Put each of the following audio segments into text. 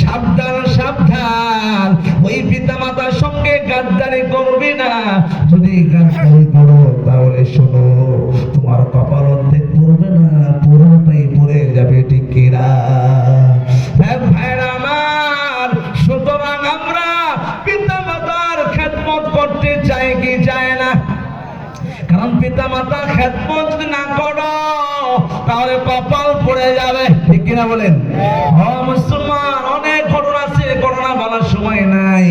সাবধান সাবধান। ওই পিতা মাতার সঙ্গে গাদ্দারি করবি না। যদি গাদ্দারি করো, তাহলে শোনো, তোমার কপাল অর্ধেক পড়বে না, পুরোটাই পড়ে যাবে, ঠিক পিতা না? কারণ পিতা মাতা খেদমত না করো, তাহলে কপাল পড়ে যাবে, ঠিক কিনা বলেন? সময় নাই।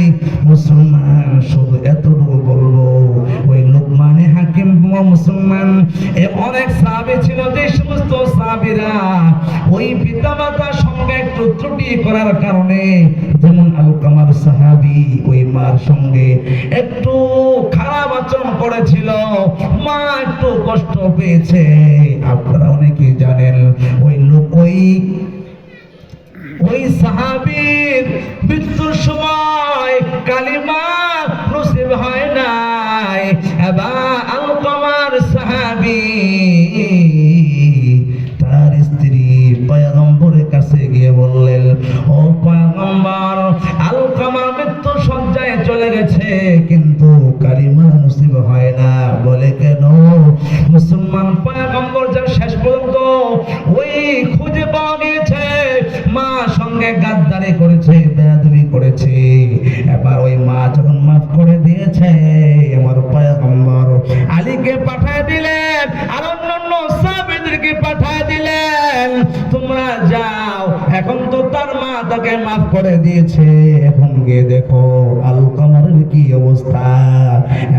মুসলমান শুধু এতটুকু বলব ওই লোকমানে হাকিম মুসলমান। এ অনেক সাহাবী ছিল, যে সমস্ত সাহাবীরা ওই পিতা মাতার সঙ্গে একটু ত্রুটি করার কারণে, যেমন আল সাহাবী ওই মার সঙ্গে একটু খারাপ আচরণ করেছিল। মা একটু কষ্ট পেয়েছে। আপনারা অনেকেই জানেন, ওই লোক ওই ওই সাহাবীর মৃত্যুর সময় কালিমা নসিব হয় নাই সঙ্গে গাদ্দারি করেছে, বেয়াদবি করেছে। এবার ওই মা যখন মাফ করে দিয়েছে, আমার পয়গম্বর আলীকে পাঠায় দিলেন আর অন্যান্য সাহাবীদেরকে পাঠায় দিলেন। তোমরা যাও, এখন তো তার মা তাকে মাফ করে দিয়েছে। এখন গিয়ে দেখো, আল কামারের কি অবস্থা।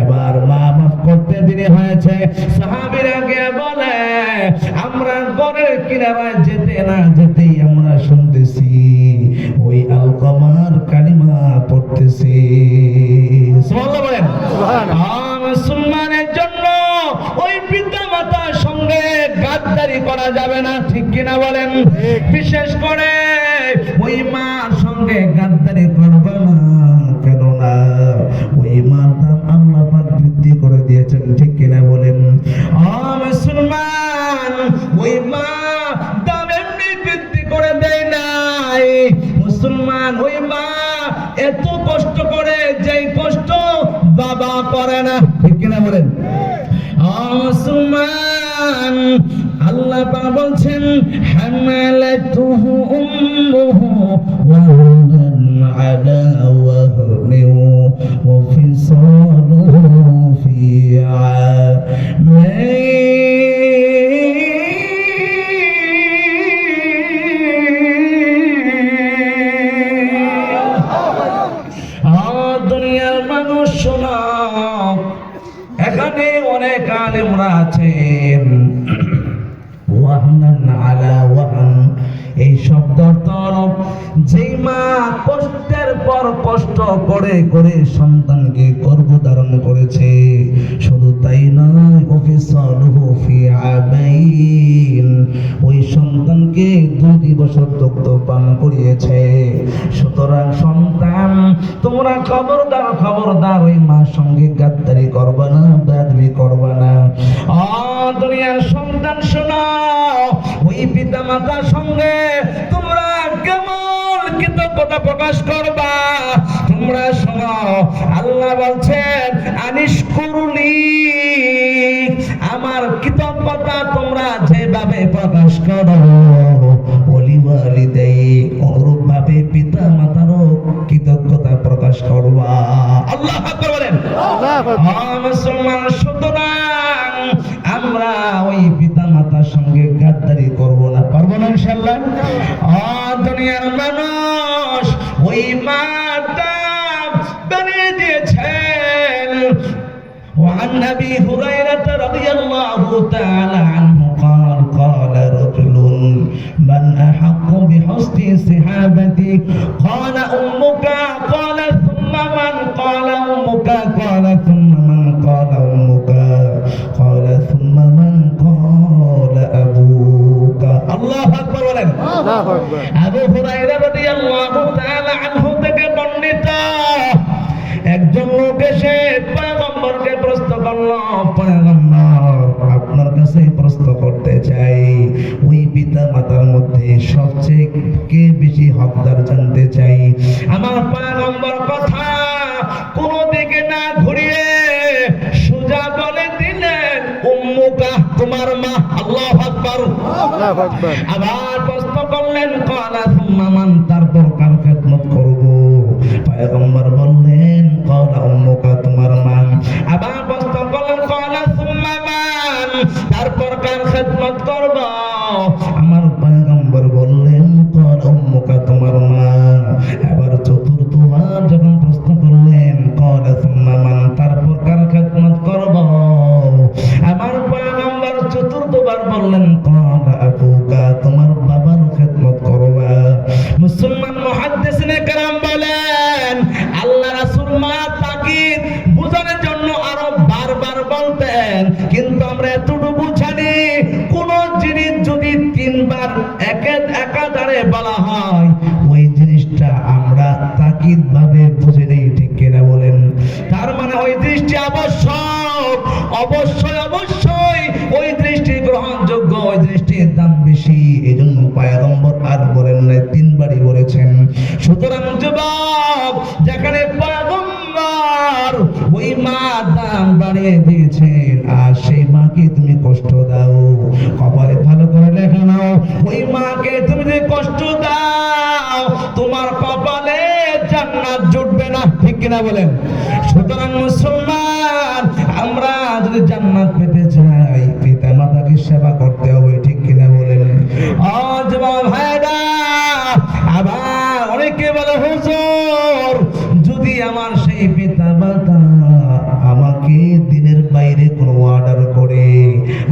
এবার মা মাফ করতে দেরি হয়েছে। সাহাবীরা গিয়ে বলে, আমরা গড়ের কিনারায় যেতে না যেতেই আমরা শুনতেছি ওই আল কামার কালিমা পড়তেছি। সুবহানাল্লাহ বলেন। মুসলমানের জন্য ওই পিতা মাতার সঙ্গে গাদ্দারি করা যাবে না ঠিক কিনা বলেন? বিশেষ করে ওই মার সঙ্গে গাদ্দারি করবে না কেননা ওই মার দাম আল্লাহ পাক বৃদ্ধি করে দিয়েছেন ঠিক কিনা বলেন? আ মুসলমান ওই মা মুসলমান ওই এত কষ্ট করে যেই কষ্ট বাবা করে না। ঠিক কিনা বলেন? আল্লাহ পাক বলছেন, হামালাতুহু উম্মুহু ওয়াহনান আলা ওয়াহনিন ওয়া ফিসালুহু এই শব্দ যেই মা কষ্টের পর কষ্ট করে করে সন্তানকে গর্ভধারণ করেছে, শুধু তাই নয় ওই সন্তানকে দুই দিবস দুগ্ধ পান করিয়েছে। সুতরাং সন্তান, তোমরা খবরদার খবরদার, ওই মার সঙ্গে গাদ্দারি করবে না বেদবি করবে মাতার সঙ্গে তোমরা কেমন কৃতজ্ঞতা প্রকাশ করবা? তোমরা শোনো আল্লাহ বলছেন আনিস করুনি। আমার কৃতজ্ঞতা তোমরা যেভাবে প্রকাশ করো অনুরূপ ভাবে পিতা মাতারও কৃতজ্ঞতা প্রকাশ করবা। আল্লাহ আকবার বলেন। মুসলমান সুতরাং আমরা ওই পিতা মাতার সঙ্গে গাদ্দারি করব না পারবো না ইনশাল্লাহ আহ, দুনিয়ার মানুষ ওই মাতা বানিয়ে দিয়েছেন وعن ابي هريره رضي الله تعالى عنه قال قال رجل من احق بحسن صحابتي قال امك বলেন। আবু হুরায়রা রাদিয়াল্লাহু তাআলা আনহু থেকে বর্ণিত। একজন লোক এসে পয়গম্বরকে প্রশ্ন করল পয়গম্বর আপনার কাছে প্রশ্ন করতে চাই। ওই পিতা মাতার মধ্যে সবচেয়ে কে বেশি হক হকদার জানতে চাই? আকবার। আল্লাহু আকবার। আবার প্রশ্ন করলেন ক্বালা সুম্মা মান তার দরকার খেদমত করব? পয়গম্বর বললেন কলা উম্মুকা তোমার মা আবার প্রশ্ন করলেন কলা সুম্মামান তারপর কার খেদমত করব? তিনবার একে একাধারে বলা হয়। ওই জিনিসটা আমরা তাকিদ ভাবে বুঝে নেই, ঠিক কিনা বলেন? তার মানে ওই দৃষ্টি আবশ্যক, অবশ্যই অবশ্যই ওই দৃষ্টি গ্রহণযোগ্য, ওই দৃষ্টির দাম বেশি। এই জন্য পায়গম্বর আর বলেন নাই, তিনবারই বলেছেন। সুতরাং যুবক, যেখানে পায়গম্বর ওই মা দাম বাড়িয়ে দিয়েছেন, আর সেই মাকে তুমি কষ্ট দাও। কপালে কপালে জান্নাত জুটবে না, ঠিক কিনা বলেন? সুতরাং মুসলমান, আমরা যদি জান্নাত পেতে চাই, পিতা মাতাকে সেবা করতে হবে, ঠিক কিনা বলেন? ভাইরা আবার অনেকে বলে, হুজুর, যদি আমার সেই পিতা মাতা আমাকে দিনের বাইরে কোনো অর্ডার করে,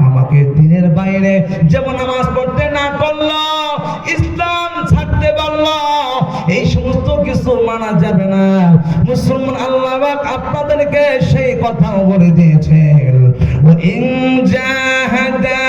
আমাকে দিনের বাইরে যেমন নামাজ পড়তে না করল মানা যাবে না। মুসলমান আল্লাহ আপনাদেরকে সেই কথা বলে দিয়েছেন। ইন জাহাদা